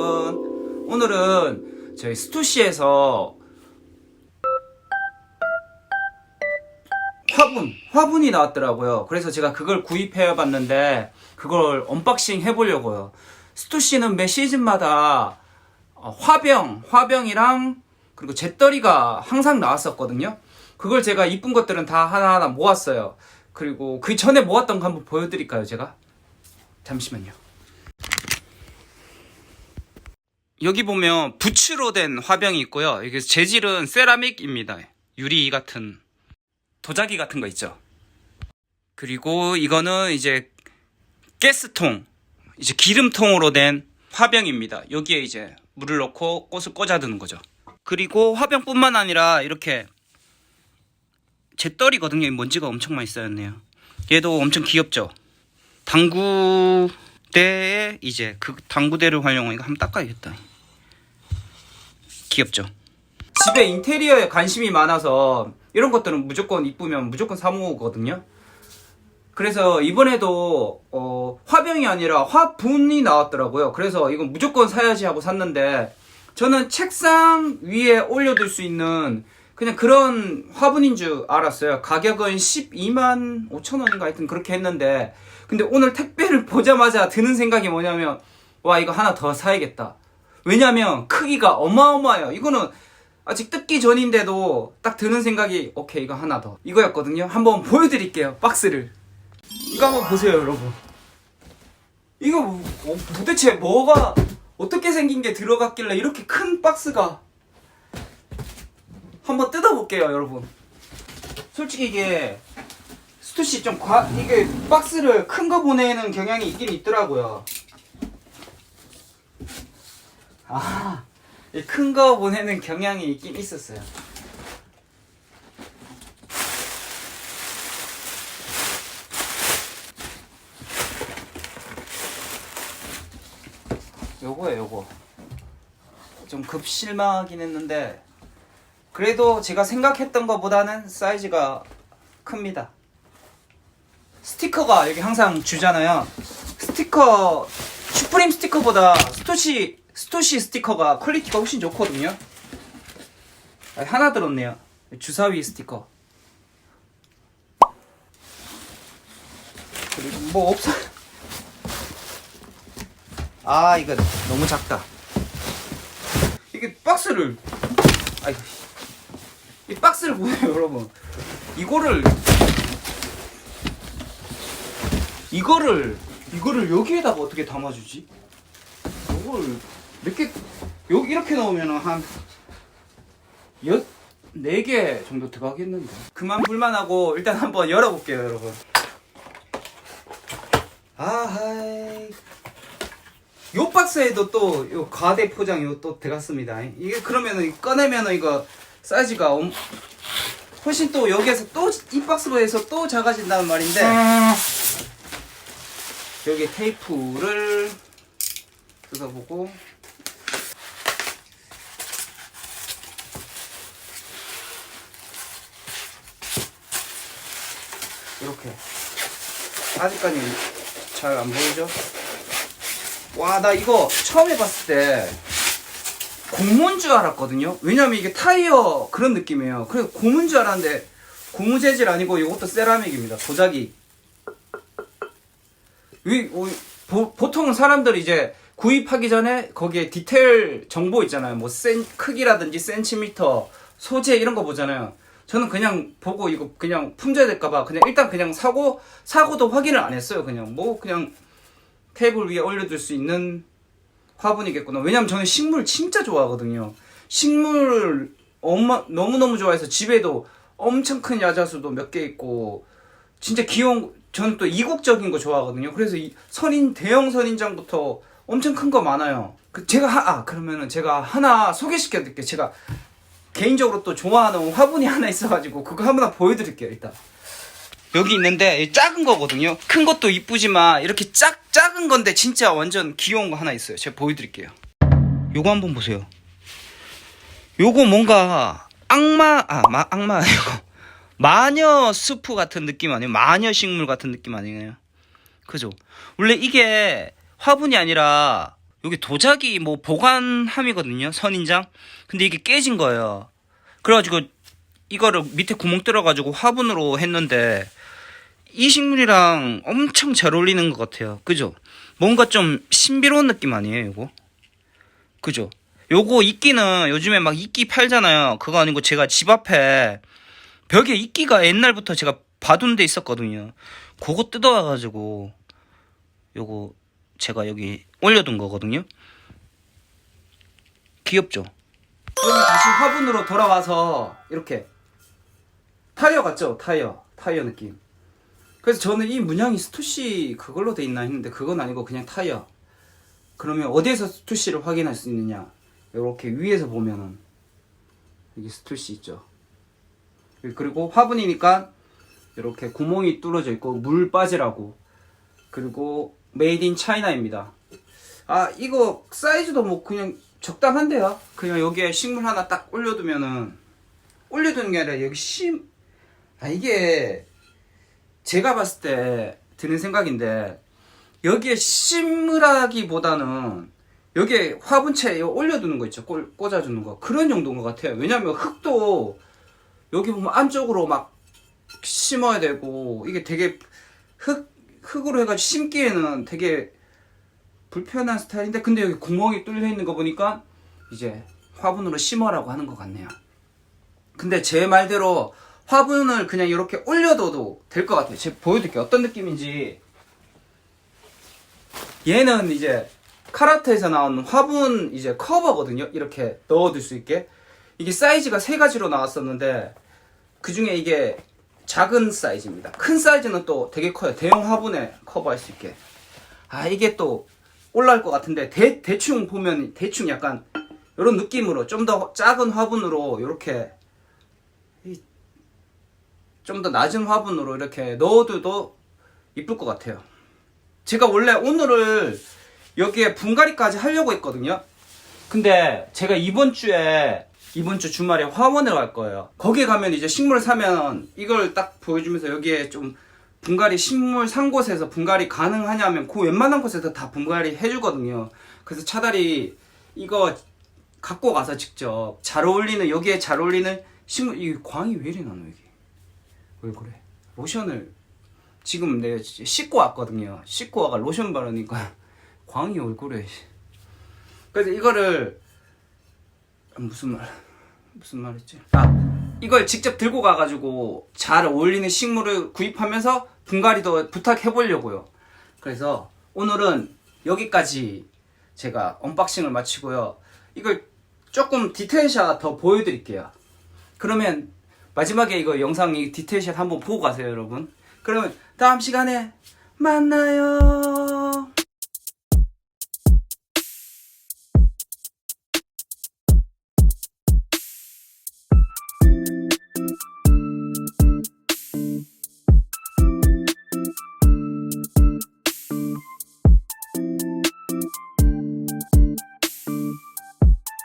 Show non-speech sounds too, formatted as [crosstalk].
여러분. 오늘은 저희 스투시에서 화분 화분이 나왔더라고요. 그래서 제가 그걸 구입해 봤는데 그걸 언박싱 해보려고요. 스투시는 매 시즌마다 어, 화병 화병이랑 그리고 잿더리가 항상 나왔었거든요. 그걸 제가 이쁜 것들은 다 하나하나 모았어요. 그리고 그 전에 모았던 거 한번 보여드릴까요 제가? 잠시만요 여기 보면 부츠로 된 화병이 있고요. 이게 재질은 세라믹입니다. 유리 같은 도자기 같은 거 있죠. 그리고 이거는 이제 가스통, 이제 기름통으로 된 화병입니다. 여기에 이제 물을 넣고 꽃을 꽂아두는 거죠. 그리고 화병뿐만 아니라 이렇게. 이 먼지가 엄청 많이 쌓였네요. 얘도 엄청 귀엽죠. 당구대에 이제 그 당구대를 활용한 이거 한번 닦아야겠다. 귀엽죠. 집에 인테리어에 관심이 많아서 이런 것들은 무조건 이쁘면 무조건 사 모으거든요. 그래서 이번에도 어, 화병이 아니라 화분이 나왔더라고요. 그래서 이건 무조건 사야지 하고 샀는데 저는 책상 위에 올려둘 수 있는 그냥 그런 화분인 줄 알았어요. 가격은 12만 5천 원인가 하여튼 그렇게 했는데 근데 오늘 택배를 [laughs] 보자마자 드는 생각이 뭐냐면 와 이거 하나 더 사야겠다. 왜냐면 크기가 어마어마해요. 이거는 아직 뜯기 전인데도 딱 드는 생각이 오케이 이거 하나 더 이거였거든요. 한번 보여드릴게요 박스를. 이거 한번 보세요 여러분. 이거 뭐- 어, 도대체 뭐가 어떻게 생긴 게 들어갔길래 이렇게 큰 박스가 한번 뜯어볼게요 여러분. 솔직히 이게 스투시 좀 과, 이게 박스를 큰 거 보내는 경향이 있긴 있더라고요. 아, 큰 거 보내는 경향이 있긴 있었어요. 요거예요, 요거. 좀 급실망하긴 했는데, 그래도 제가 생각했던 것보다는 사이즈가 큽니다. 스티커가 여기 항상 주잖아요. 스티커, 슈프림 스티커보다 스토시, 스토시 스티커가 퀄리티가 훨씬 좋거든요. 아, 하나 들었네요. 주사위 스티커. 그리고 뭐 없어. 아, 이거 너무 작다. 이게 박스를, 아이고. 이 박스를 보세요, 여러분. 이거를 이거를 이거를 여기에다가 어떻게 담아주지? 이걸 몇개 여기 이렇게 넣으면 한여네개 정도 들어가겠는데. 그만 불만하고 일단 한번 열어볼게요, 여러분. 아하이. 요 박스에도 또 요 과대 포장 요 또 들어갔습니다. 이게 그러면은 꺼내면은 이거 사이즈가 엄, 훨씬 또 여기에서 또 이 박스로 해서 또 작아진다는 말인데 여기 테이프를 뜯어보고 이렇게 아직까지 잘 안 보이죠? 와 나 이거 처음 해봤을 때 고무인 줄 알았거든요. 왜냐면 이게 타이어 그런 느낌이에요. 그래서 고무인 줄 알았는데 고무 재질 아니고 이것도 세라믹입니다. 도자기. 이, 어, 보, 보통 사람들이 이제 구입하기 전에 거기에 디테일 정보 있잖아요. 뭐 센, 크기라든지 센티미터, 소재 이런 거 보잖아요. 저는 그냥 보고 이거 그냥 품절이 될까봐 그냥 일단 그냥 사고 사고도 확인을 안 했어요. 그냥 뭐 그냥 테이블 위에 올려둘 수 있는 화분이겠구나. 왜냐면 저는 식물 진짜 좋아하거든요. 식물 엄마 너무 너무 좋아해서 집에도 엄청 큰 야자수도 몇 개 있고 진짜 귀여운 저는 또 이국적인 거 좋아하거든요. 그래서 이 선인 대형 선인장부터 엄청 큰 거 많아요. 그 제가 하, 아 그러면은 제가 하나 소개시켜 드릴게요. 제가 개인적으로 또 좋아하는 화분이 하나 있어가지고 그거 한번 보여드릴게요. 일단 여기 있는데 이 작은 거거든요. 큰 것도 이쁘지만 이렇게 작 작은 건데 진짜 완전 귀여운 거 하나 있어요. 제가 보여드릴게요. 요거 한번 보세요. 요거 뭔가 악마 아 마, 악마 아니고 [laughs] 마녀 스프 같은 느낌 아니에요? 마녀 식물 같은 느낌 아니에요? 그죠? 원래 이게 화분이 아니라 여기 도자기 뭐 보관함이거든요. 선인장. 근데 이게 깨진 거예요. 그래가지고 이거를 밑에 구멍 뚫어가지고 화분으로 했는데 이 식물이랑 엄청 잘 어울리는 것 같아요. 그죠? 뭔가 좀 신비로운 느낌 아니에요, 이거? 그죠? 요거 이끼는 요즘에 막 이끼 팔잖아요. 그거 아니고 제가 집 앞에 벽에 이끼가 옛날부터 제가 봐둔 데 있었거든요. 그거 뜯어와가지고 요거 제가 여기 올려둔 거거든요. 귀엽죠? 그러면 다시 화분으로 돌아와서 이렇게 타이어 같죠? 타이어 타이어 느낌. 그래서 저는 이 문양이 스투시 그걸로 돼 있나 했는데 그건 아니고 그냥 타이어. 그러면 어디에서 스투시를 확인할 수 있느냐? 이렇게 위에서 보면은 여기 스투시 있죠. 그리고 화분이니까 이렇게 구멍이 뚫어져 있고 물 빠지라고. 그리고 메이드 인 차이나입니다. 아 이거 사이즈도 뭐 그냥 적당한데요. 그냥 여기에 식물 하나 딱 올려두면은 올려두는 게 아니라 여기 심. 아 이게 제가 봤을 때 드는 생각인데 여기에 심으라기보다는 여기에 화분채 올려두는 거 있죠 꽂, 꽂아주는 거 그런 정도인 것 같아요 왜냐면 흙도 여기 보면 안쪽으로 막 심어야 되고 이게 되게 흙 흙으로 해가지고 심기에는 되게 불편한 스타일인데 근데 여기 구멍이 뚫려 있는 거 보니까 이제 화분으로 심어라고 하는 것 같네요 근데 제 말대로 화분을 그냥 이렇게 올려둬도 될 것 같아요. 제가 보여드릴게요. 어떤 느낌인지. 얘는 이제 카라트에서 나온 화분 이제 커버거든요. 이렇게 넣어둘 수 있게. 이게 사이즈가 세 가지로 나왔었는데 그 중에 이게 작은 사이즈입니다. 큰 사이즈는 또 되게 커요. 대형 화분에 커버할 수 있게. 아 이게 또 올라올 것 같은데 대, 대충 보면 대충 약간 이런 느낌으로 좀 더 작은 화분으로 이렇게 좀 더 낮은 화분으로 이렇게 넣어둬도 이쁠 것 같아요. 제가 원래 오늘을 여기에 분갈이까지 하려고 했거든요. 근데 제가 이번 주에 이번 주 주말에 화원을 갈 거예요. 거기에 가면 이제 식물을 사면 이걸 딱 보여주면서 여기에 좀 분갈이 식물 산 곳에서 분갈이 가능하냐면 그 웬만한 곳에서 다 분갈이 해주거든요. 그래서 차라리 이거 갖고 가서 직접 잘 어울리는 여기에 잘 어울리는 식물 이 광이 왜 이리 나노 여기? 왜 그래? 로션을 지금 진짜 씻고 왔거든요. 씻고 와가 로션 바르니까 [laughs] 광이 얼굴에. 그래서 이거를 아, 무슨 말 무슨 말했지? 아 이걸 직접 들고 가가지고 잘 어울리는 식물을 구입하면서 분갈이도 부탁해 보려고요. 그래서 오늘은 여기까지 제가 언박싱을 마치고요. 이걸 조금 디테일샷 더 보여드릴게요. 그러면 마지막에 이거 영상 이 디테일샷 한번 보고 가세요, 여러분. 그러면 다음 시간에 만나요.